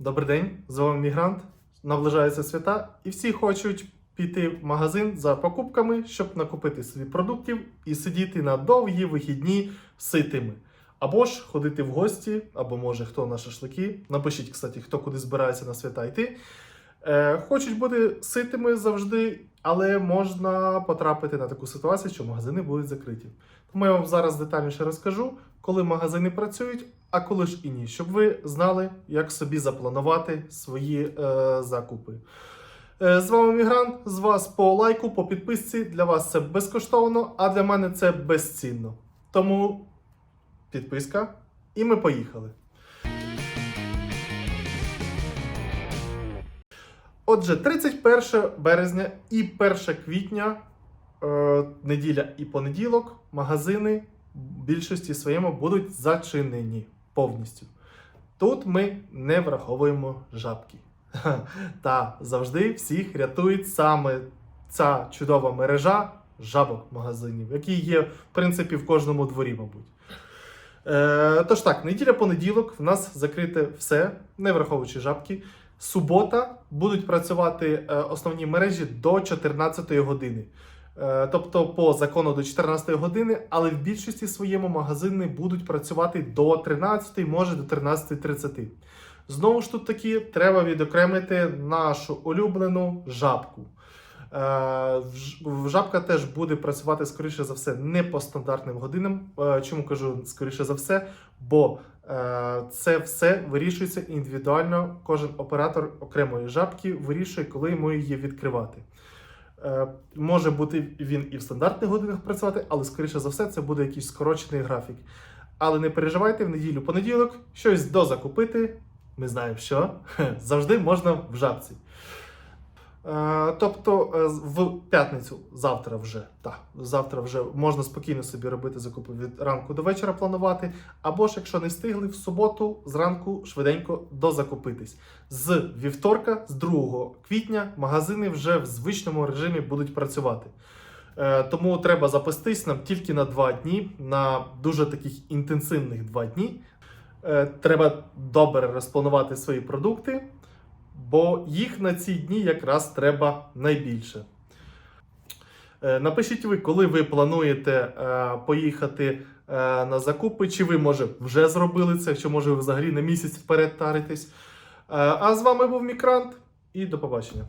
Добрий день, з вами Мігрант. Наближаються свята, і всі хочуть піти в магазин за покупками, щоб накупити собі продуктів і сидіти на довгі вихідні ситими. Або ж ходити в гості, або може хто на шашлики. Напишіть, кстати, хто куди збирається на свята йти. Е, хочуть бути ситими завжди, але можна потрапити на таку ситуацію, що магазини будуть закриті. Тому я вам зараз детальніше розкажу, коли магазини працюють, а коли ж і ні, щоб ви знали, як собі запланувати свої е, закупи. Е, з вами Мігрант, з вас по лайку, по підписці. Для вас це безкоштовно, а для мене це безцінно. Тому підписка, і ми поїхали. Отже, 31 березня і 1 квітня, е, неділя і понеділок, магазини в більшості своєму будуть зачинені повністю. Тут ми не враховуємо жабки. Та завжди всіх рятує саме ця чудова мережа жабок магазинів, які є, в принципі, в кожному дворі, мабуть. Е, тож так, неділя-понеділок в нас закрите все, не враховуючи жабки. Субота будуть працювати е, основні мережі до 14 години. Е, Тобто по закону до 14 години, але в більшості своєму магазини будуть працювати до 13, може до 13.30. Знову ж тут таки треба відокремити нашу улюблену жабку. Е, Жабка теж буде працювати, скоріше за все, не по стандартним годинам. Чому кажу скоріше за все? Бо це все вирішується індивідуально. Кожен оператор окремої жабки вирішує, коли йому її відкривати. Е, Може бути він і в стандартних годинах працювати, але скоріше за все це буде якийсь скорочений графік. Але не переживайте, в неділю понеділок щось дозакупити. Ми знаємо, що завжди можна в жабці. Е, Тобто е, в п'ятницю, завтра вже, так, завтра вже можна спокійно собі робити закупи від ранку до вечора планувати. Або ж, якщо не встигли, в суботу зранку швиденько дозакупитись. З вівторка, з 2 квітня, магазини вже в звичному режимі будуть працювати. Е, Тому треба запастись нам тільки на 2 дні, на дуже таких інтенсивних 2 дні. Треба добре розпланувати свої продукти, бо їх на ці дні якраз треба найбільше. Е, Напишіть ви, коли ви плануєте е, поїхати е, на закупи, чи ви, може, вже зробили це, чи може ви взагалі на місяць вперед таритесь. А з вами був Мікрант і до побачення.